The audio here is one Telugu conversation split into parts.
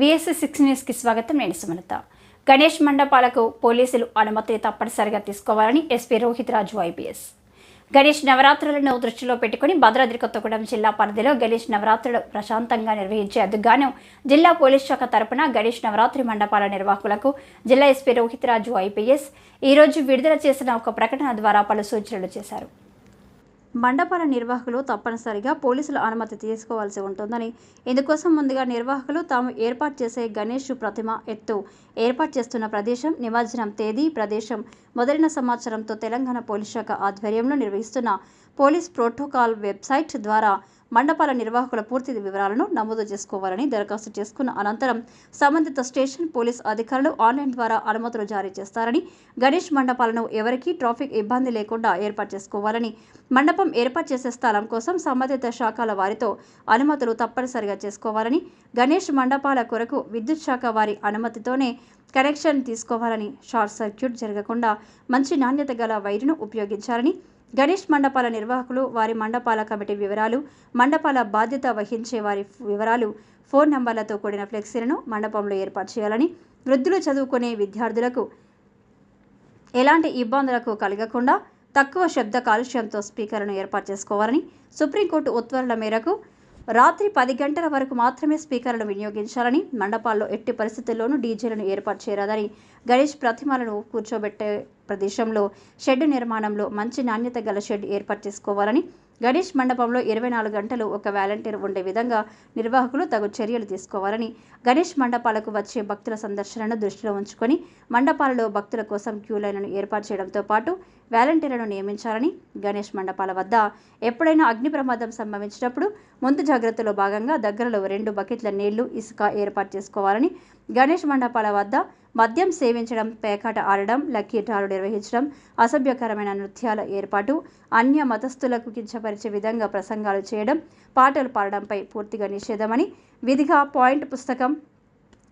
విఎస్ఎస్ సిక్స్ న్యూస్కి స్వాగతం. నేను సుమలత. గణేష్ మండపాలకు పోలీసులు అనుమతి తప్పనిసరిగా తీసుకోవాలని ఎస్పీ రోహిత్ రాజు ఐపీఎస్ గణేష్ నవరాత్రులను దృష్టిలో పెట్టుకుని భద్రాద్రి కొత్తగూడెం జిల్లా పరిధిలో గణేష్ నవరాత్రులు ప్రశాంతంగా నిర్వహించే గాను జిల్లా పోలీస్ శాఖ తరపున గణేష్ నవరాత్రి మండపాల నిర్వాహకులకు జిల్లా ఎస్పీ రోహిత్ రాజు ఐపీఎస్ ఈరోజు విడుదల చేసిన ఒక ప్రకటన ద్వారా పలు సూచనలు చేశారు. మండపాల నిర్వాహకులు తప్పనిసరిగా పోలీసుల అనుమతి తీసుకోవాల్సి ఉంటుందని. ఇందుకోసం ముందుగా నిర్వాహకులు తాము ఏర్పాటు చేసే గణేష్ ప్రతిమ ఎత్తు ఏర్పాటు చేస్తున్న ప్రదేశం నిమజ్జనం తేదీ ప్రదేశం మొదలైన సమాచారంతో తెలంగాణ పోలీస్ శాఖ ఆధ్వర్యంలో నిర్వహిస్తున్న పోలీస్ ప్రోటోకాల్ వెబ్సైట్ ద్వారా మండపాల నిర్వాహకుల పూర్తి వివరాలను నమోదు చేసుకోవాలని దరఖాస్తు చేసుకున్న అనంతరం సంబంధిత స్టేషన్ పోలీస్ అధికారులు ఆన్లైన్ ద్వారా అనుమతులు జారీ చేస్తారని గణేష్ మండపాలను ఎవరికీ ట్రాఫిక్ ఇబ్బంది లేకుండా ఏర్పాటు చేసుకోవాలని మండపం ఏర్పాటు చేసే స్థలం కోసం సంబంధిత శాఖల వారితో అనుమతులు తప్పనిసరిగా చేసుకోవాలని గణేష్ మండపాల కొరకు విద్యుత్ శాఖ వారి అనుమతితోనే కనెక్షన్ తీసుకోవాలని షార్ట్ సర్క్యూట్ జరగకుండా మంచి నాణ్యత గల వైరును ఉపయోగించాలని గణేష్ మండపాల నిర్వాహకులు వారి మండపాల కమిటీ వివరాలు మండపాల బాధ్యత వహించే వారి వివరాలు ఫోన్ నంబర్లతో కూడిన ఫ్లెక్సీలను మండపంలో ఏర్పాటు చేయాలని వృద్ధులు చదువుకునే విద్యార్థులకు ఎలాంటి ఇబ్బందులకు కలగకుండా తక్కువ శబ్ద కాలుష్యంతో స్పీకర్లను ఏర్పాటు చేసుకోవాలని సుప్రీంకోర్టు ఉత్తర్వుల మేరకు రాత్రి పది గంటల వరకు మాత్రమే స్పీకర్లను వినియోగించాలని మండపాల్లో ఎట్టి పరిస్థితుల్లోనూ డీజేలను ఏర్పాటు చేయరాదని గణేష్ ప్రతిమలను కూర్చోబెట్టే ప్రదేశంలో షెడ్ నిర్మాణంలో మంచి నాణ్యత గల షెడ్ ఏర్పాటు చేసుకోవాలని గణేష్ మండపంలో ఇరవై నాలుగు గంటలు ఒక వాలంటీర్ ఉండే విధంగా నిర్వాహకులు తగు చర్యలు తీసుకోవాలని గణేష్ మండపాలకు వచ్చే భక్తుల సందర్శనను దృష్టిలో ఉంచుకొని మండపాలలో భక్తుల కోసం క్యూ లైన్లను ఏర్పాటు చేయడంతో పాటు వాలంటీర్లను నియమించాలని గణేష్ మండపాల వద్ద ఎప్పుడైనా అగ్ని ప్రమాదం సంభవించినప్పుడు ముందు జాగ్రత్తలో భాగంగా దగ్గరలో రెండు బకెట్ల నీళ్ళు ఇసుక ఏర్పాటు చేసుకోవాలని గణేష్ మండపాల వద్ద మద్యం సేవించడం పేకాట ఆడడం లక్కీటాలు నిర్వహించడం అసభ్యకరమైన నృత్యాల ఏర్పాటు అన్య మతస్థులకు కించపరిచే విధంగా ప్రసంగాలు చేయడం పాటలు పాడడంపై పూర్తిగా నిషేధమని విధిగా పాయింట్ పుస్తకం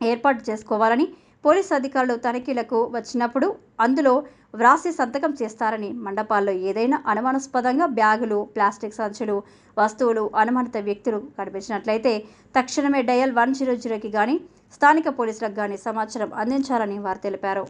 ఏర్పాటు చేసుకోవాలని పోలీస్ అధికారులు తనిఖీలకు వచ్చినప్పుడు అందులో వ్రాసి సంతకం చేస్తారని మండపాల్లో ఏదైనా అనుమానాస్పదంగా బ్యాగులు ప్లాస్టిక్ సంచులు వస్తువులు అనుమానిత వ్యక్తులు కనిపించినట్లయితే తక్షణమే డయల్ వన్ జీరో జీరోకి కానీ స్థానిక పోలీసులకు గాని సమాచారం అందించాలని వారు తెలిపారు.